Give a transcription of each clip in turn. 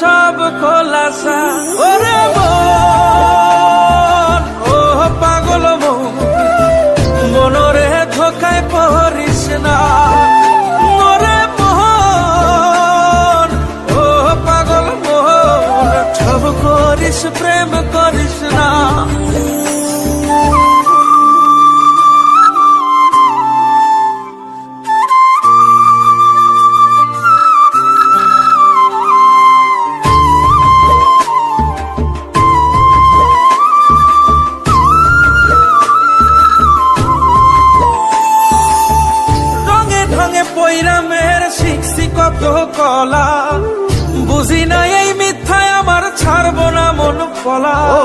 সব খোলাসা। ওরে মন ও পাগল মন মনরে ধোকায় পহরিস না। ওরে মন ও পাগল মন সব করিস, প্রেম করিস শিখছি কত কলা। বুঝি না এই মিথ্যায় আমার ছাড়বো না মন কলা ও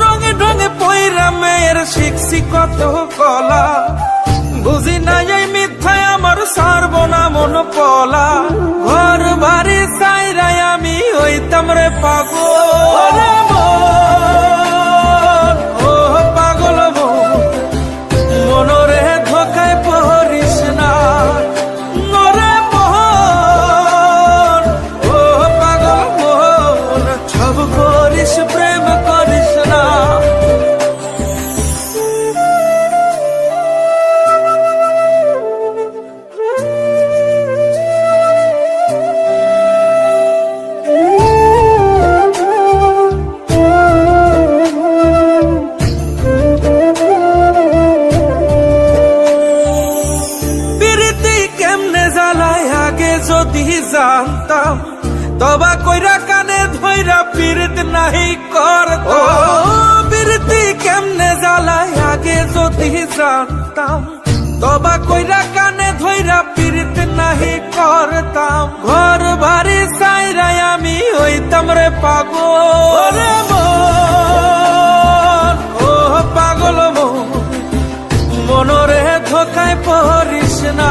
রঙে ঢঙে পৈরামের শিখছি কত কলা। বুঝি না এই মিথ্যায় আমার ছাড়বো না মন কলা ঘর বাড়ি সাইরাই আমি হইতাম রে পাগল। যদি জানতাম তবা কইরা কানে ধইরা পীড়িত নাহি করত প্রীতি কেমনে জ্বালায় আগে যদি জানতাম তবা কইরা কানে ধইরা পীড়িত নাহি করতাম। ঘর বাড়ি সাইরাই আমি হইতাম রে পাগল। ও পাগল মন মনরে ধোকায় পড়িস না।